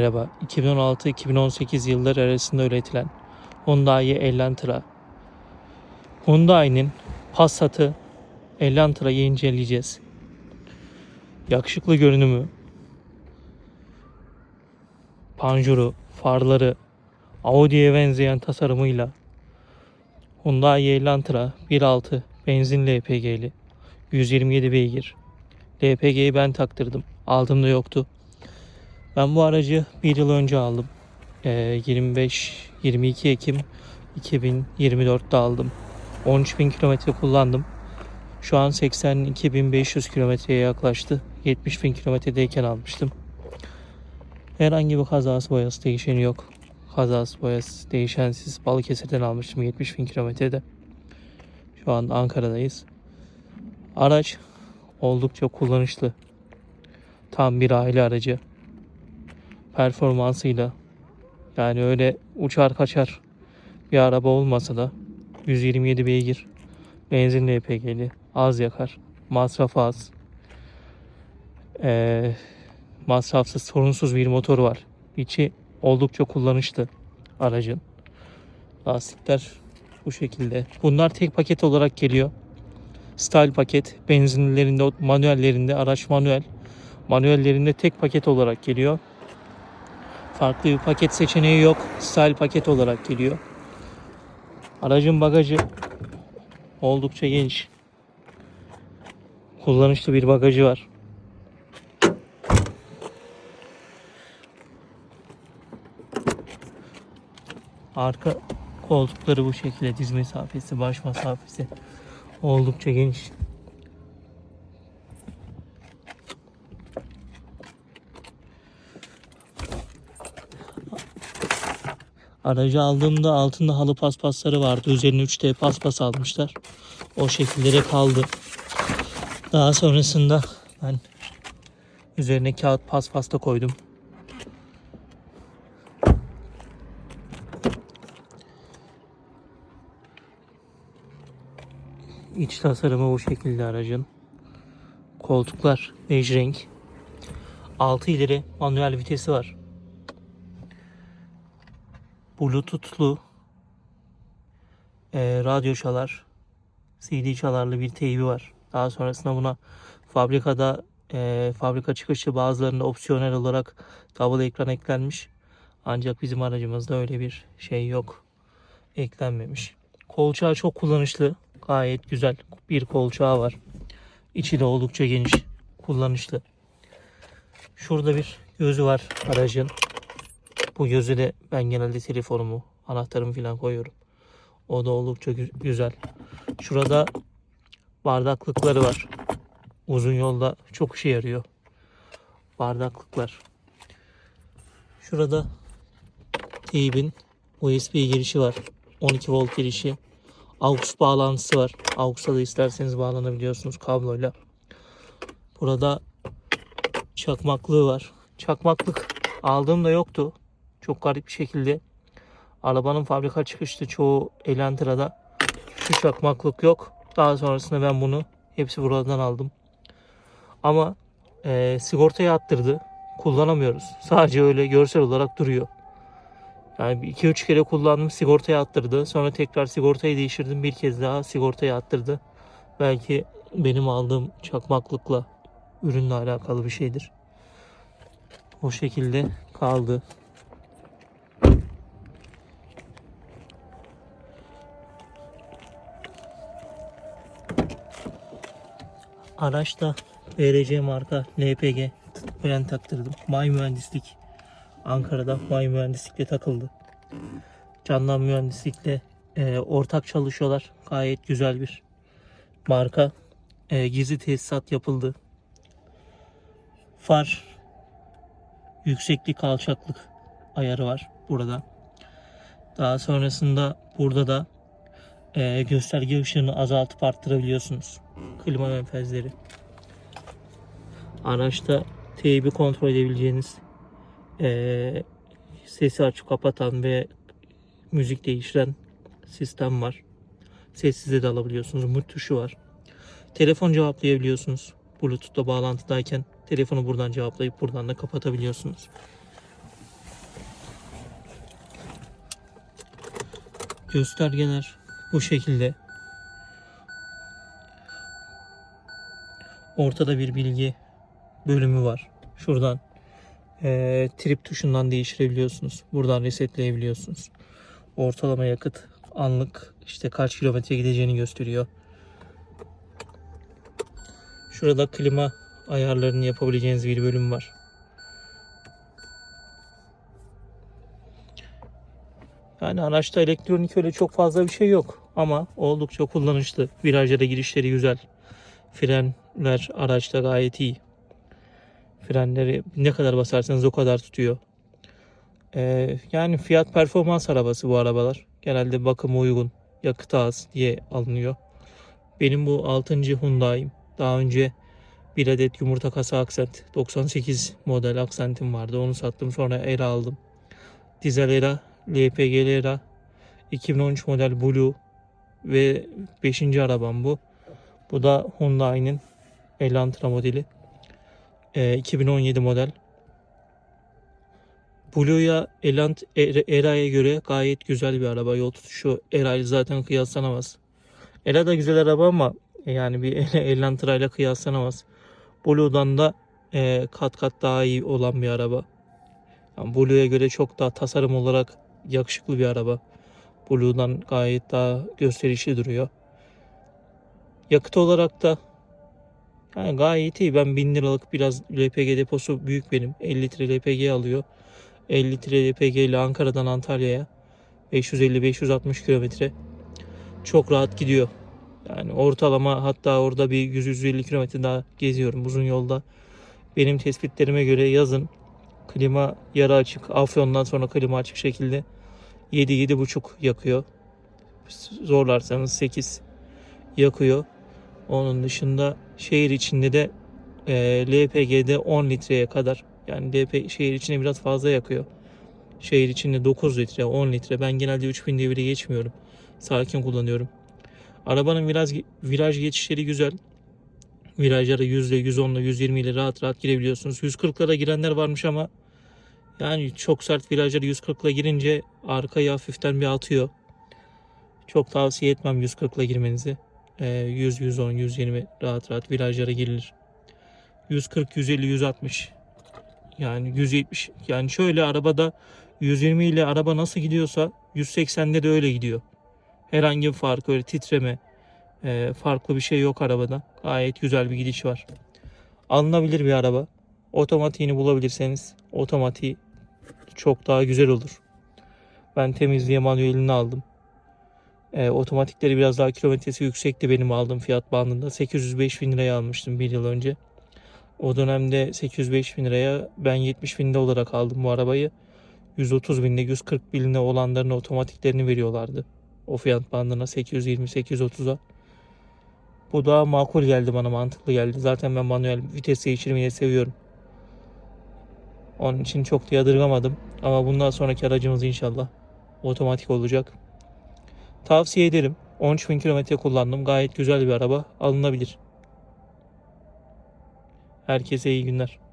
Merhaba, 2016-2018 yılları arasında üretilen Hyundai Elantra. Hyundai'nin Passat'ı Elantra'yı inceleyeceğiz. Yakışıklı görünümü, panjuru, farları, Audi'ye benzeyen tasarımıyla Hyundai Elantra 1.6 benzinli LPG'li 127 beygir. LPG'yi ben taktırdım. Aldığımda yoktu. Ben bu aracı bir yıl önce aldım. Ee, 25-22 Ekim 2024'te aldım. 13.000 kilometre kullandım. Şu an 82.500 kilometreye yaklaştı. 70.000 kilometredeyken almıştım. Herhangi bir kazası boyası değişeni yok. Kazası boyası değişensiz Balıkesir'den almıştım 70.000 kilometrede. Şu an Ankara'dayız. Araç oldukça kullanışlı. Tam bir aile aracı performansıyla. Yani öyle uçar kaçar bir araba olmasa da 127 beygir benzinli LPG'li az yakar masrafı az. Ee, masrafsız sorunsuz bir motor var. İçi oldukça kullanışlı aracın. Lastikler bu şekilde. Bunlar tek paket olarak geliyor. Style paket benzinlilerinde manuellerinde araç manuel. Manuellerinde tek paket olarak geliyor Farklı bir paket seçeneği yok. Style paket olarak geliyor. Aracın bagajı oldukça geniş. Kullanışlı bir bagajı var. Arka koltukları bu şekilde diz mesafesi, baş mesafesi oldukça geniş. Aracı aldığımda altında halı paspasları vardı. Üzerine 3D paspas almışlar. O şekilde kaldı. Daha sonrasında ben üzerine kağıt paspas da koydum. İç tasarımı bu şekilde aracın. Koltuklar bej renk. 6 ileri manuel vitesi var. Bluetooth'lu e, radyo çalar, CD çalarlı bir teybi var. Daha sonrasında buna fabrikada e, fabrika çıkışı bazılarında opsiyonel olarak double ekran eklenmiş. Ancak bizim aracımızda öyle bir şey yok. Eklenmemiş. Kolçağı çok kullanışlı. Gayet güzel bir kolçağı var. İçi de oldukça geniş. Kullanışlı. Şurada bir gözü var aracın. Bu gözü de ben genelde telefonumu, anahtarımı falan koyuyorum. O da oldukça gü- güzel. Şurada bardaklıkları var. Uzun yolda çok işe yarıyor. Bardaklıklar. Şurada teybin USB girişi var. 12 volt girişi. AUX bağlantısı var. AUX'a da isterseniz bağlanabiliyorsunuz kabloyla. Burada çakmaklığı var. Çakmaklık aldığımda yoktu. Çok garip bir şekilde arabanın fabrika çıkışlı çoğu Elantra'da şu çakmaklık yok. Daha sonrasında ben bunu hepsi buradan aldım. Ama e, sigortaya attırdı. Kullanamıyoruz. Sadece öyle görsel olarak duruyor. Yani 2-3 kere kullandım sigortaya attırdı. Sonra tekrar sigortayı değiştirdim. Bir kez daha sigortaya attırdı. Belki benim aldığım çakmaklıkla ürünle alakalı bir şeydir. O şekilde kaldı. Araçta BRC marka LPG ben taktırdım. May Mühendislik Ankara'da May Mühendislik'te takıldı. Candan Mühendislik'le e, ortak çalışıyorlar. Gayet güzel bir marka. E, gizli tesisat yapıldı. Far yükseklik alçaklık ayarı var burada. Daha sonrasında burada da e, gösterge ışığını azaltıp arttırabiliyorsunuz. Klima menfezleri. Araçta teybi kontrol edebileceğiniz e, sesi açıp kapatan ve müzik değiştiren sistem var. Sessize de alabiliyorsunuz. Mut tuşu var. Telefon cevaplayabiliyorsunuz. Bluetooth'la bağlantıdayken telefonu buradan cevaplayıp buradan da kapatabiliyorsunuz. Göstergeler bu şekilde. Ortada bir bilgi bölümü var. Şuradan eee, trip tuşundan değiştirebiliyorsunuz. Buradan resetleyebiliyorsunuz. Ortalama yakıt anlık işte kaç kilometre gideceğini gösteriyor. Şurada klima ayarlarını yapabileceğiniz bir bölüm var. Yani araçta elektronik öyle çok fazla bir şey yok ama oldukça kullanışlı. Virajlara girişleri güzel. Frenler araçta gayet iyi. Frenleri ne kadar basarsanız o kadar tutuyor. Ee, yani fiyat performans arabası bu arabalar. Genelde bakıma uygun, yakıtı az diye alınıyor. Benim bu 6. Hyundai'm. Daha önce bir adet yumurta kasa aksent 98 model aksentim vardı. Onu sattım sonra Era aldım. Dizel Era, LPG'li Era, 2013 model Blue ve 5. arabam bu. Bu da Hyundai'nin Elantra modeli. Ee, 2017 model. Blue'ya Elant Era'ya göre gayet güzel bir araba. Yol tutuşu Era zaten kıyaslanamaz. Era da güzel araba ama yani bir Elantra ile kıyaslanamaz. Blue'dan da e, kat kat daha iyi olan bir araba. Yani Blue'ya göre çok daha tasarım olarak yakışıklı bir araba. Blue'dan gayet daha gösterişli duruyor. Yakıt olarak da yani gayet iyi. Ben 1000 liralık biraz LPG deposu büyük benim. 50 litre LPG alıyor. 50 litre LPG ile Ankara'dan Antalya'ya 550-560 kilometre çok rahat gidiyor. Yani ortalama hatta orada bir 100-150 kilometre daha geziyorum uzun yolda. Benim tespitlerime göre yazın klima yarı açık. Afyon'dan sonra klima açık şekilde 7-7,5 yakıyor. Zorlarsanız 8 yakıyor. Onun dışında şehir içinde de e, LPG'de 10 litreye kadar yani LP şehir içinde biraz fazla yakıyor. Şehir içinde 9 litre, 10 litre. Ben genelde 3000 devire geçmiyorum. Sakin kullanıyorum. Arabanın viraj, viraj geçişleri güzel. Virajlara yüzde, 110'la, 120 ile rahat rahat girebiliyorsunuz. 140'lara girenler varmış ama yani çok sert virajlara 140'la girince arkayı hafiften bir atıyor. Çok tavsiye etmem 140'la girmenizi. Ee, 100, 110, 120 rahat rahat virajlara girilir. 140, 150, 160 yani 170 yani şöyle arabada 120 ile araba nasıl gidiyorsa 180'de de öyle gidiyor. Herhangi bir fark öyle titreme e, farklı bir şey yok arabada. Gayet güzel bir gidiş var. Alınabilir bir araba. Otomatiğini bulabilirseniz otomatiği çok daha güzel olur. Ben temizliğe manuelini aldım. E, otomatikleri biraz daha kilometresi yüksekti benim aldığım fiyat bandında. 805 bin liraya almıştım bir yıl önce. O dönemde 805 bin liraya ben 70 binde olarak aldım bu arabayı. 130 binde 140 binde olanların otomatiklerini veriyorlardı. O fiyat bandına 820-830'a. Bu daha makul geldi bana mantıklı geldi. Zaten ben manuel vites değiştirmeyi seviyorum. Onun için çok da yadırgamadım. Ama bundan sonraki aracımız inşallah otomatik olacak. Tavsiye ederim. 13.000 kilometre kullandım. Gayet güzel bir araba. Alınabilir. Herkese iyi günler.